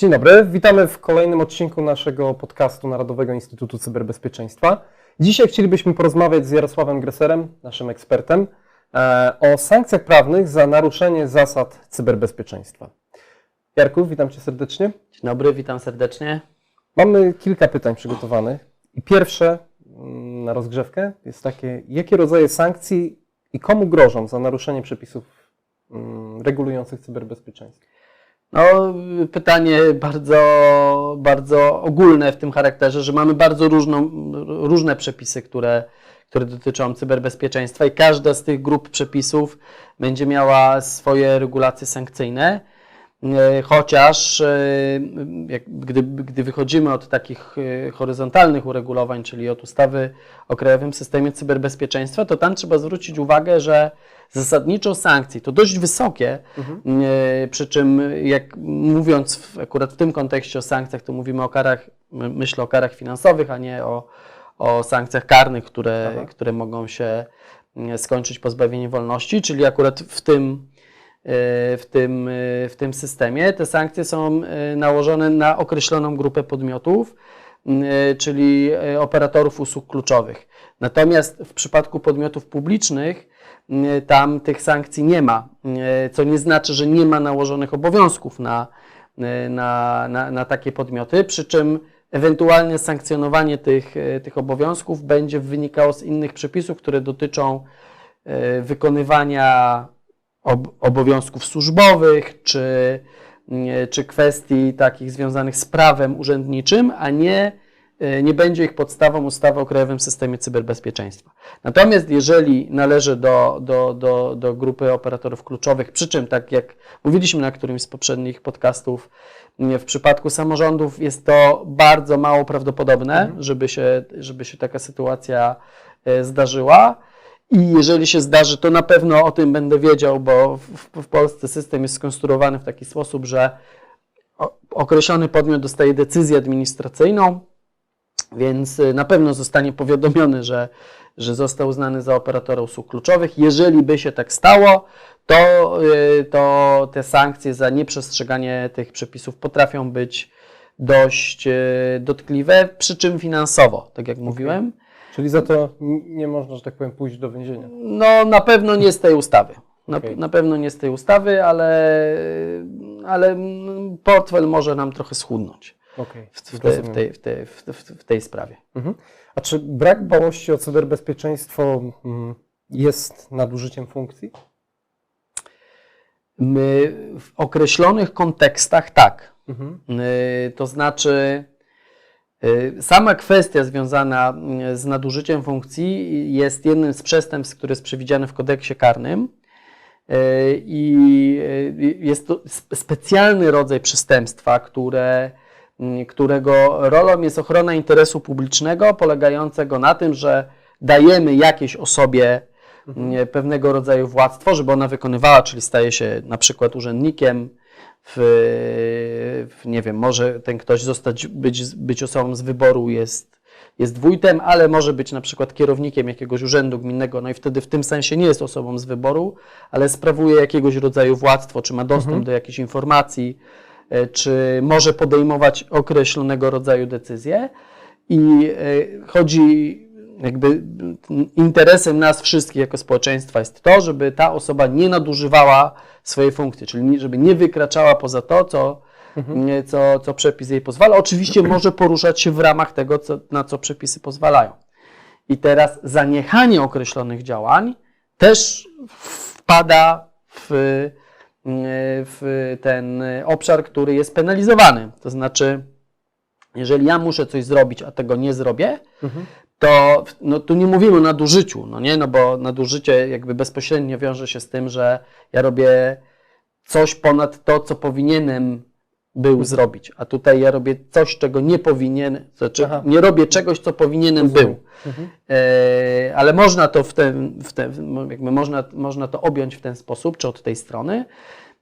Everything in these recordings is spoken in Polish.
Dzień dobry, witamy w kolejnym odcinku naszego podcastu Narodowego Instytutu Cyberbezpieczeństwa. Dzisiaj chcielibyśmy porozmawiać z Jarosławem Greserem, naszym ekspertem, e, o sankcjach prawnych za naruszenie zasad cyberbezpieczeństwa. Jarku, witam Cię serdecznie. Dzień dobry, witam serdecznie. Mamy kilka pytań przygotowanych. I pierwsze mm, na rozgrzewkę jest takie, jakie rodzaje sankcji i komu grożą za naruszenie przepisów mm, regulujących cyberbezpieczeństwo? No, pytanie bardzo, bardzo ogólne w tym charakterze, że mamy bardzo różną, różne przepisy, które, które dotyczą cyberbezpieczeństwa i każda z tych grup przepisów będzie miała swoje regulacje sankcyjne. E, Chociaż e, jak, gdy, gdy wychodzimy od takich e, horyzontalnych uregulowań, czyli od ustawy o Krajowym Systemie Cyberbezpieczeństwa, to tam trzeba zwrócić uwagę, że zasadniczo sankcje to dość wysokie, e, przy czym jak mówiąc w, akurat w tym kontekście o sankcjach, to mówimy o karach, my- myślę o karach finansowych, a nie o, o sankcjach karnych, które, Aha. które mogą się skończyć pozbawieniem wolności, czyli akurat w tym, w tym, e, w tym systemie te sankcje są e, nałożone na określoną grupę podmiotów, e, czyli e, operatorów usług kluczowych. Natomiast w przypadku podmiotów publicznych tam tych sankcji nie ma, e, co nie znaczy, że nie ma nałożonych obowiązków na, e, na, na, na takie podmioty, przy czym ewentualne sankcjonowanie tych, e, tych obowiązków będzie wynikało z innych przepisów, które dotyczą e, wykonywania obowiązków służbowych, czy, nie, czy kwestii takich związanych z prawem urzędniczym, a nie, e, nie będzie ich podstawą ustawy o Krajowym Systemie Cyberbezpieczeństwa. Natomiast jeżeli należy do, do, do, do grupy operatorów kluczowych, przy czym, tak jak mówiliśmy na którymś z poprzednich podcastów, nie, w przypadku samorządów jest to bardzo mało prawdopodobne, żeby, się, żeby się taka sytuacja e, zdarzyła. I jeżeli się zdarzy, to na pewno o tym będę wiedział, bo w, w Polsce system jest skonstruowany w taki sposób, że określony podmiot dostaje decyzję administracyjną, więc y, na pewno zostanie powiadomiony, że, że został uznany za operatora usług kluczowych. Jeżeli by się tak stało, to, y, to te sankcje za nieprzestrzeganie tych przepisów potrafią być dość y, dotkliwe, przy czym finansowo, tak jak mówiłem. Czyli za to nie można, że tak powiem, pójść do więzienia. No, na pewno nie z tej ustawy. Na, Okej. na pewno nie z tej ustawy, ale, ale portfel może nam trochę schudnąć Okej, w, w, te, w, tej, tej, w, tej sprawie. Mhm. A czy brak dbałości o cyberbezpieczeństwo mm, jest nadużyciem funkcji? My w określonych kontekstach tak. Mhm. Y, To znaczy, sama kwestia związana y, z nadużyciem funkcji jest jednym z przestępstw, które jest przewidziane w kodeksie karnym. Y, I y, jest to sp- specjalny rodzaj przestępstwa, które, y, którego rolą jest ochrona interesu publicznego, polegającego na tym, że dajemy jakiejś osobie y, pewnego rodzaju władztwo, żeby ona wykonywała, czyli staje się na przykład urzędnikiem, w, w, nie wiem, może ten ktoś zostać, być, być osobą z wyboru jest, jest wójtem, ale może być na przykład kierownikiem jakiegoś urzędu gminnego, no i wtedy w tym sensie nie jest osobą z wyboru, ale sprawuje jakiegoś rodzaju władztwo, czy ma dostęp do jakichś informacji, e, czy może podejmować określonego rodzaju decyzje. I e, chodzi, jakby interesem nas wszystkich jako społeczeństwa jest to, żeby ta osoba nie nadużywała swojej funkcji, czyli żeby nie wykraczała poza to, co, nie, co, co przepis jej pozwala. Oczywiście może poruszać się w ramach tego, co, na co przepisy pozwalają. I teraz zaniechanie określonych działań też wpada w, w ten obszar, który jest penalizowany. To znaczy, jeżeli ja muszę coś zrobić, a tego nie zrobię, to no, tu nie mówimy o nadużyciu, no nie, no bo nadużycie jakby bezpośrednio wiąże się z tym, że ja robię coś ponad to, co powinienem był zrobić, a tutaj ja robię coś, czego nie powinien, znaczy Aha. nie robię czegoś, co powinienem Rozumiem. był. E, ale można to w ten, w ten, jakby można, można to objąć w ten sposób, czy od tej strony.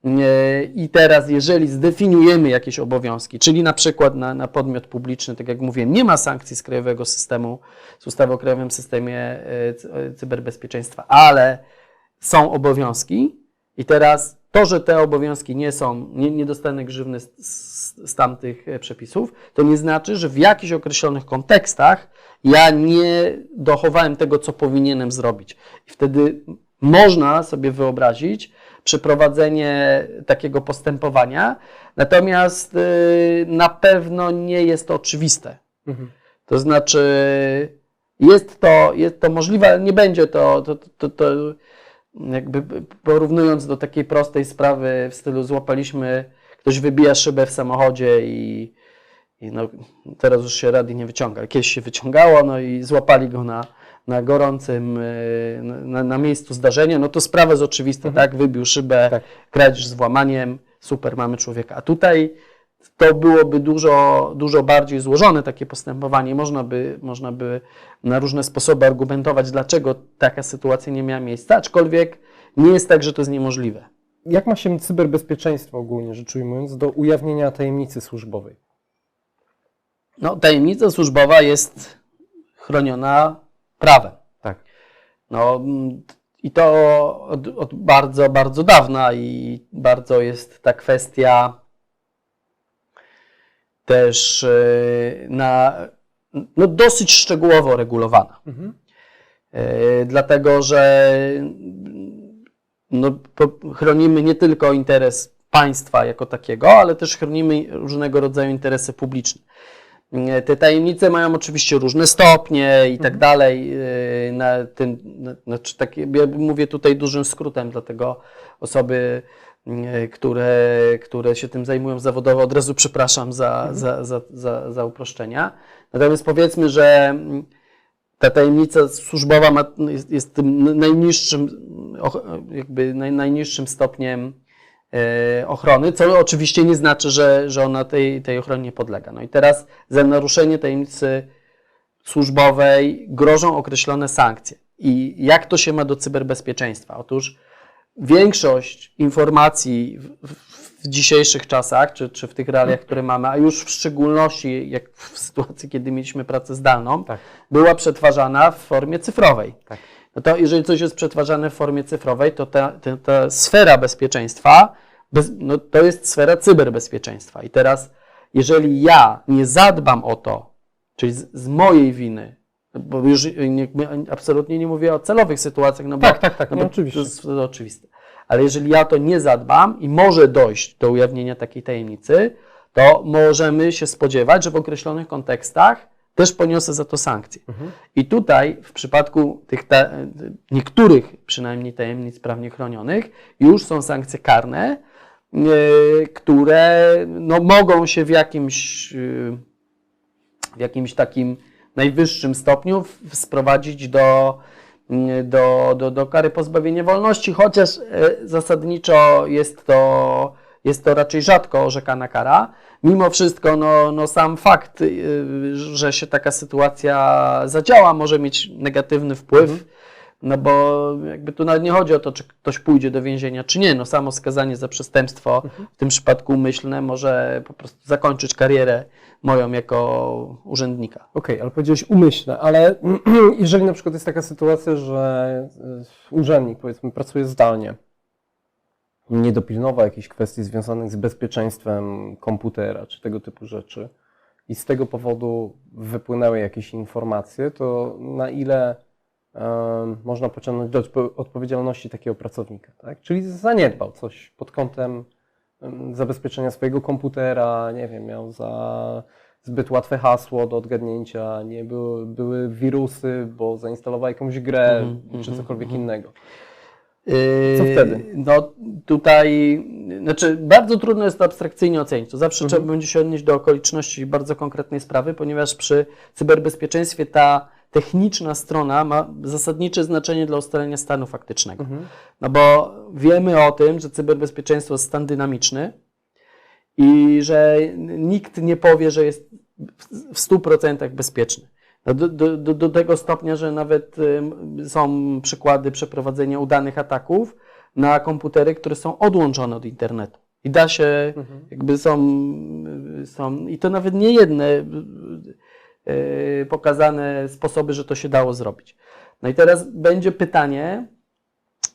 E, I teraz, jeżeli zdefiniujemy jakieś obowiązki, czyli na przykład na, na podmiot publiczny, tak jak mówiłem, nie ma sankcji z krajowego systemu, z ustawy o krajowym systemie e, cy- cyberbezpieczeństwa, ale są obowiązki, i teraz to że te obowiązki nie są, nie, nie dostanę grzywny z, z, z tamtych e, przepisów, to nie znaczy, że w jakichś określonych kontekstach ja nie dochowałem tego, co powinienem zrobić. I wtedy można sobie wyobrazić przeprowadzenie takiego postępowania, natomiast y, na pewno nie jest to oczywiste. Mhm. To znaczy, jest to, jest to możliwe, ale nie będzie to, to, to, to jakby porównując do takiej prostej sprawy w stylu złapaliśmy, ktoś wybija szybę w samochodzie i, i no, teraz już się rady nie wyciąga. Kiedyś się wyciągało, no i złapali go na, na gorącym, y, na, na miejscu zdarzenia, no to sprawa jest oczywista, tak? Wybił szybę, Tak. kradzież z włamaniem, super, mamy człowieka. A tutaj to byłoby dużo, dużo bardziej złożone takie postępowanie. Można by, można by na różne sposoby argumentować, dlaczego taka sytuacja nie miała miejsca, aczkolwiek nie jest tak, że to jest niemożliwe. Jak ma się cyberbezpieczeństwo ogólnie rzecz ujmując do ujawnienia tajemnicy służbowej? No, tajemnica służbowa jest chroniona prawem. Tak. No, mm, I to od, od bardzo, bardzo dawna i bardzo jest ta kwestia też yy, na, no, dosyć szczegółowo regulowana. Mhm. Yy, dlatego, że no, chronimy nie tylko interes państwa jako takiego, ale też chronimy różnego rodzaju interesy publiczne. Yy, Te tajemnice mają oczywiście różne stopnie i tak dalej. Yy, Na tym, na, znaczy takie, ja mówię tutaj dużym skrótem, dlatego osoby, yy, które, które się tym zajmują zawodowo, od razu przepraszam za, za, za, za, za uproszczenia. Natomiast powiedzmy, że mm, ta tajemnica służbowa ma, jest, jest tym najniższym, jakby naj, najniższym stopniem e, ochrony, co oczywiście nie znaczy, że, że ona tej, tej ochronie nie podlega. No i teraz za naruszenie tajemnicy służbowej grożą określone sankcje. I jak to się ma do cyberbezpieczeństwa? Otóż większość informacji w, w, w dzisiejszych czasach, czy, czy w tych realiach, które mamy, a już w szczególności jak w sytuacji, kiedy mieliśmy pracę zdalną, Tak. była przetwarzana w formie cyfrowej. Tak. No to jeżeli coś jest przetwarzane w formie cyfrowej, to ta, ta, ta sfera bezpieczeństwa, bez, no to jest sfera cyberbezpieczeństwa. I teraz, jeżeli ja nie zadbam o to, czyli z, z mojej winy, bo już nie, absolutnie nie mówię o celowych sytuacjach, no bo, Tak, tak, tak, no bo oczywiście. to jest to oczywiste. Ale jeżeli ja to nie zadbam i może dojść do ujawnienia takiej tajemnicy, to możemy się spodziewać, że w określonych kontekstach też poniosę za to sankcje. Mhm. I tutaj w przypadku tych niektórych przynajmniej tajemnic prawnie chronionych już są sankcje karne, yy, które no, mogą się w jakimś, yy, w jakimś takim najwyższym stopniu sprowadzić do, yy, do, do, do kary pozbawienia wolności, chociaż yy, zasadniczo jest to, jest to raczej rzadko orzekana kara. Mimo wszystko, no, no sam fakt, yy, że się taka sytuacja zadziała, może mieć negatywny wpływ. No bo jakby tu nawet nie chodzi o to, czy ktoś pójdzie do więzienia, czy nie. No samo skazanie za przestępstwo, w tym przypadku umyślne, może po prostu zakończyć karierę moją jako urzędnika. Okej, ale powiedziałeś umyślne, ale jeżeli na przykład jest taka sytuacja, że y, urzędnik, powiedzmy, pracuje zdalnie, nie dopilnował jakichś kwestii związanych z bezpieczeństwem komputera czy tego typu rzeczy i z tego powodu wypłynęły jakieś informacje, to na ile em, można pociągnąć do odpo- odpowiedzialności takiego pracownika, tak? Czyli zaniedbał coś pod kątem em, zabezpieczenia swojego komputera, nie wiem, miał za zbyt łatwe hasło do odgadnięcia, nie były, były wirusy, bo zainstalował jakąś grę Mhm, czy mhm, cokolwiek mhm. innego. Yy, Co wtedy? No tutaj, znaczy bardzo trudno jest to abstrakcyjnie ocenić. To zawsze Mhm. trzeba będzie się odnieść do okoliczności bardzo konkretnej sprawy, ponieważ przy cyberbezpieczeństwie ta techniczna strona ma zasadnicze znaczenie dla ustalenia stanu faktycznego. Mhm. No bo wiemy o tym, że cyberbezpieczeństwo jest stan dynamiczny i że nikt nie powie, że jest w 100% bezpieczny. Do, do, do, do tego stopnia, że nawet ym, są przykłady przeprowadzenia udanych ataków na komputery, które są odłączone od internetu. I da się, Mhm. jakby są, y, są i to nawet nie jedne y, y, pokazane sposoby, że to się dało zrobić. No i teraz będzie pytanie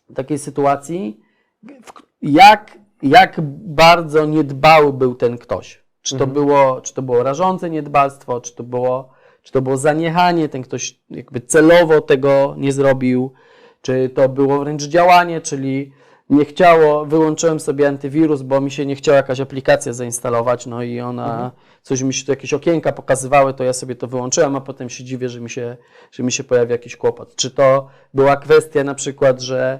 w takiej sytuacji, jak, jak bardzo niedbały był ten ktoś. Czy to, Mhm. było, czy to było rażące niedbalstwo, czy to było, czy to było zaniechanie, ten ktoś jakby celowo tego nie zrobił, czy to było wręcz działanie, czyli nie chciało, wyłączyłem sobie antywirus, bo mi się nie chciała jakaś aplikacja zainstalować, no i ona, coś mi się tu jakieś okienka pokazywały, to ja sobie to wyłączyłem, a potem się dziwię, że mi się, że mi się pojawia jakiś kłopot. Czy to była kwestia na przykład, że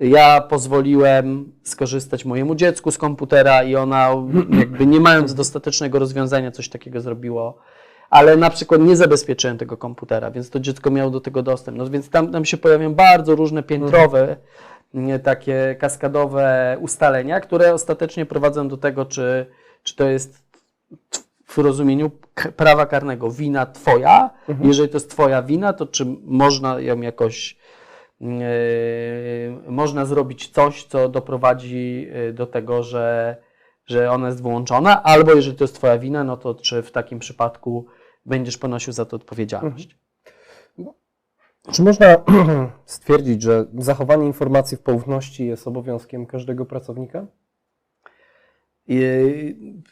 ja pozwoliłem skorzystać mojemu dziecku z komputera i ona jakby nie mając dostatecznego rozwiązania coś takiego zrobiło, ale na przykład nie zabezpieczyłem tego komputera, więc to dziecko miało do tego dostęp. No więc tam, tam się pojawiają bardzo różne piętrowe, nie, takie kaskadowe ustalenia, które ostatecznie prowadzą do tego, czy, czy to jest w rozumieniu prawa karnego wina twoja. Jeżeli to jest twoja wina, to czy można ją jakoś Yy, można zrobić coś, co doprowadzi yy, do tego, że, że ona jest wyłączona, albo jeżeli to jest Twoja wina, no to czy w takim przypadku będziesz ponosił za to odpowiedzialność. Czy można stwierdzić, że zachowanie informacji w poufności jest obowiązkiem każdego pracownika?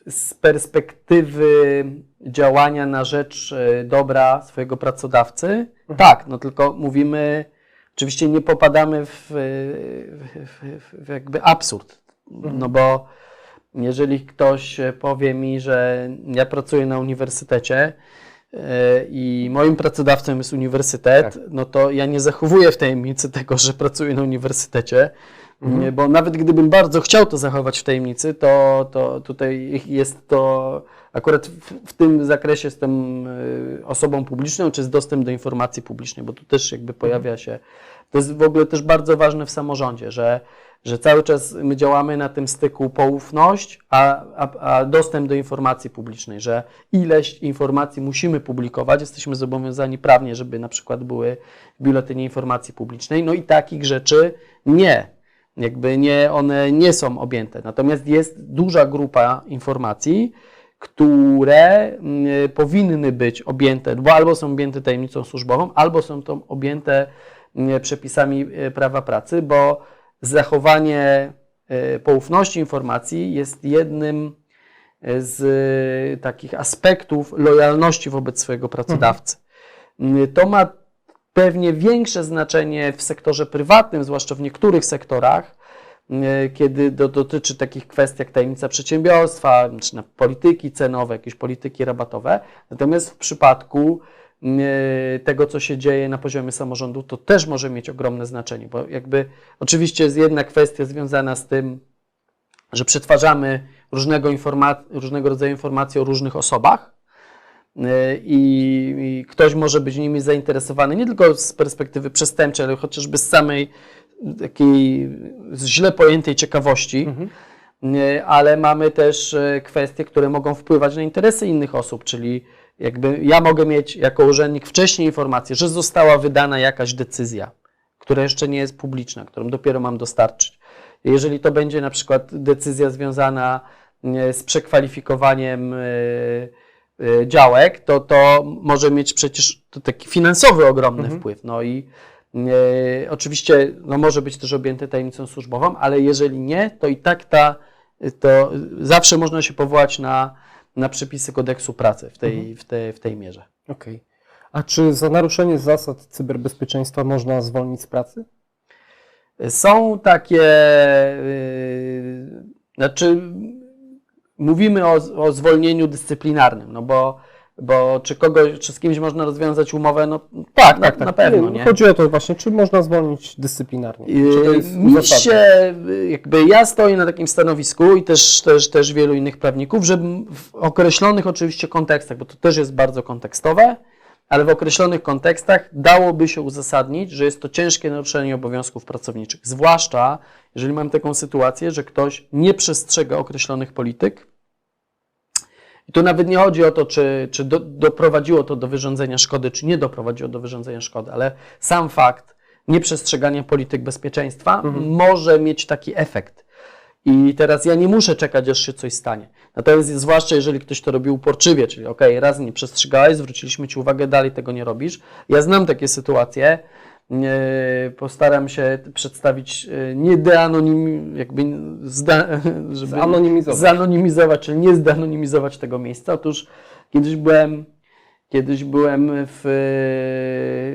Z perspektywy działania na rzecz yy, dobra swojego pracodawcy, tak, no tylko mówimy, oczywiście nie popadamy w, w, w, w jakby absurd, no bo jeżeli ktoś powie mi, że ja pracuję na uniwersytecie yy, i moim pracodawcą jest uniwersytet, Tak. no to ja nie zachowuję w tajemnicy tego, że pracuję na uniwersytecie, Mhm. bo nawet gdybym bardzo chciał to zachować w tajemnicy, to, to tutaj jest to akurat w, w tym zakresie jestem y, osobą publiczną, czy jest dostęp do informacji publicznej, bo tu też jakby pojawia się, to jest w ogóle też bardzo ważne w samorządzie, że, że cały czas my działamy na tym styku poufność, a, a, a dostęp do informacji publicznej, że ileś informacji musimy publikować, jesteśmy zobowiązani prawnie, żeby na przykład były w biuletynie informacji publicznej, no i takich rzeczy nie. Jakby nie, one nie są objęte. Natomiast jest duża grupa informacji, które mm, powinny być objęte, bo albo są objęte tajemnicą służbową, albo są to objęte mm, przepisami e, prawa pracy, bo zachowanie e, poufności informacji jest jednym z e, takich aspektów lojalności wobec swojego pracodawcy. Mm, To ma pewnie większe znaczenie w sektorze prywatnym, zwłaszcza w niektórych sektorach, e, kiedy do, dotyczy takich kwestii jak tajemnica przedsiębiorstwa, czy na polityki cenowe, jakieś polityki rabatowe. Natomiast w przypadku e, tego, co się dzieje na poziomie samorządu, to też może mieć ogromne znaczenie, bo jakby oczywiście jest jedna kwestia związana z tym, że przetwarzamy różnego, różnego rodzaju informacje o różnych osobach, i, ktoś może być nimi zainteresowany nie tylko z perspektywy przestępczej, ale chociażby z samej takiej źle pojętej ciekawości, Nie, ale mamy też e, kwestie, które mogą wpływać na interesy innych osób, czyli jakby ja mogę mieć jako urzędnik wcześniej informację, że została wydana jakaś decyzja, która jeszcze nie jest publiczna, którą dopiero mam dostarczyć. Jeżeli to będzie na przykład decyzja związana nie, z przekwalifikowaniem e, e, działek, to to może mieć przecież to taki finansowy ogromny wpływ. No i e, oczywiście no może być też objęte tajemnicą służbową, ale jeżeli nie, to i tak ta, to zawsze można się powołać na, na przepisy kodeksu pracy w tej, w tej, w tej mierze. Okej. A czy za naruszenie zasad cyberbezpieczeństwa można zwolnić z pracy? Są takie, yy, znaczy mówimy o, o zwolnieniu dyscyplinarnym, no bo, bo czy kogoś, czy z kimś można rozwiązać umowę, no tak, na, na pewno, nie? Chodzi o to właśnie, czy można zwolnić dyscyplinarnie? Yy, Mi się, jakby ja stoję na takim stanowisku i też, też, też wielu innych prawników, że w określonych oczywiście kontekstach, bo to też jest bardzo kontekstowe, ale w określonych kontekstach dałoby się uzasadnić, że jest to ciężkie naruszenie obowiązków pracowniczych. Zwłaszcza jeżeli mam taką sytuację, że ktoś nie przestrzega określonych polityk. I tu nawet nie chodzi o to, czy, czy do, doprowadziło to do wyrządzenia szkody, czy nie doprowadziło do wyrządzenia szkody, ale sam fakt nieprzestrzegania polityk bezpieczeństwa może mieć taki efekt. I teraz ja nie muszę czekać, aż się coś stanie. Natomiast zwłaszcza jeżeli ktoś to robi uporczywie, czyli ok, raz nie przestrzegałeś, zwróciliśmy Ci uwagę, dalej tego nie robisz. Ja znam takie sytuacje, postaram się przedstawić e, nie deanonim, jakby zda, żeby Zanonimizować. zanonimizować, czyli nie zdanonimizować tego miejsca. Otóż kiedyś byłem, kiedyś byłem w,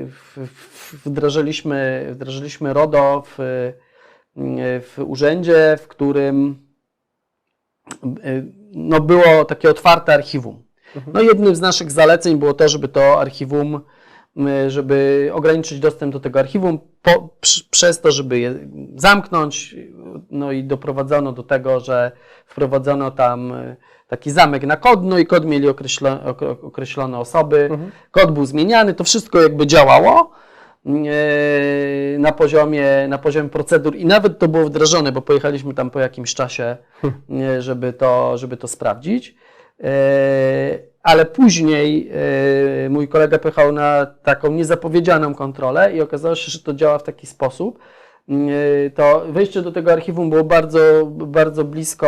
w, w wdrażaliśmy, wdrażaliśmy RODO w, w urzędzie, w którym e, no było takie otwarte archiwum. No jednym z naszych zaleceń było to, żeby to archiwum, żeby ograniczyć dostęp do tego archiwum po, przy, przez to, żeby je zamknąć. No i doprowadzono do tego, że wprowadzono tam e, taki zamek na kod, no i kod mieli określo, okre- określone osoby. Mhm. Kod był zmieniany, to wszystko jakby działało e, na poziomie, na poziomie procedur i nawet to było wdrażane, bo pojechaliśmy tam po jakimś czasie, e, żeby to, żeby to sprawdzić. Ale później e, mój kolega pojechał na taką niezapowiedzianą kontrolę i okazało się, że to działa w taki sposób. E, To wejście do tego archiwum było bardzo, bardzo blisko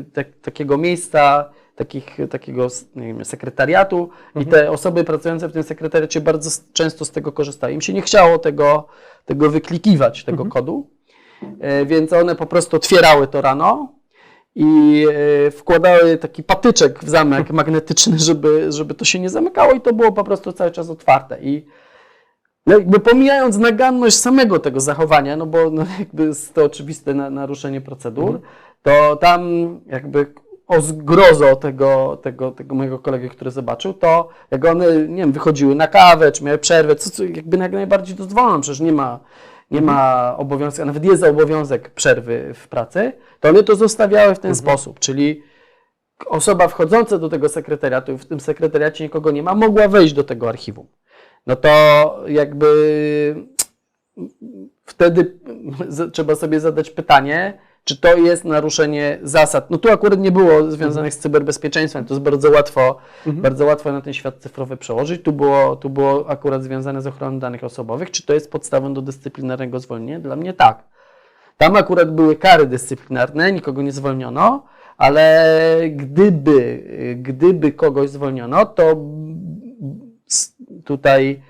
e, tak, takiego miejsca, takich, takiego wiem, sekretariatu. I te osoby pracujące w tym sekretariacie bardzo często z tego korzystały. Im się nie chciało tego, tego wyklikiwać, tego kodu, e, więc one po prostu otwierały to rano i e, wkładały taki patyczek w zamek magnetyczny, żeby, żeby to się nie zamykało i to było po prostu cały czas otwarte. I no jakby pomijając naganność samego tego zachowania, no bo no jakby jest to oczywiste na, naruszenie procedur, to tam jakby o zgrozo tego, tego, tego mojego kolegi, który zobaczył, to jak one, nie wiem, wychodziły na kawę, czy miały przerwę, co, co jakby jak najbardziej dozwolono, przecież nie ma, nie ma obowiązku, a nawet jest obowiązek przerwy w pracy, to one to zostawiały w ten sposób, czyli osoba wchodząca do tego sekretariatu i w tym sekretariacie nikogo nie ma, mogła wejść do tego archiwum. No to jakby wtedy z- trzeba sobie zadać pytanie, czy to jest naruszenie zasad. No tu akurat nie było związanych z cyberbezpieczeństwem, to jest bardzo łatwo, bardzo łatwo na ten świat cyfrowy przełożyć. Tu było, tu było akurat związane z ochroną danych osobowych. Czy to jest podstawą do dyscyplinarnego zwolnienia? Dla mnie tak. Tam akurat były kary dyscyplinarne, nikogo nie zwolniono, ale gdyby, gdyby kogoś zwolniono, to tutaj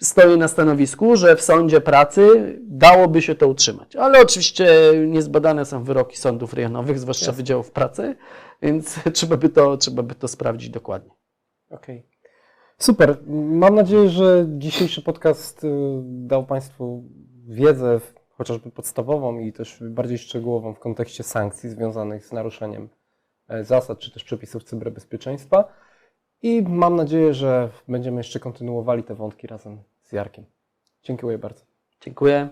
stoję na stanowisku, że w sądzie pracy dałoby się to utrzymać. Ale oczywiście niezbadane są wyroki sądów rejonowych, zwłaszcza Jasne. wydziałów pracy, więc trzeba by to, trzeba by to sprawdzić dokładnie. Okej. Super. Mam nadzieję, że dzisiejszy podcast y, dał Państwu wiedzę, chociażby podstawową i też bardziej szczegółową w kontekście sankcji związanych z naruszeniem e, zasad czy też przepisów cyberbezpieczeństwa. I mam nadzieję, że będziemy jeszcze kontynuowali te wątki razem z Jarkiem. Dziękuję bardzo. Dziękuję.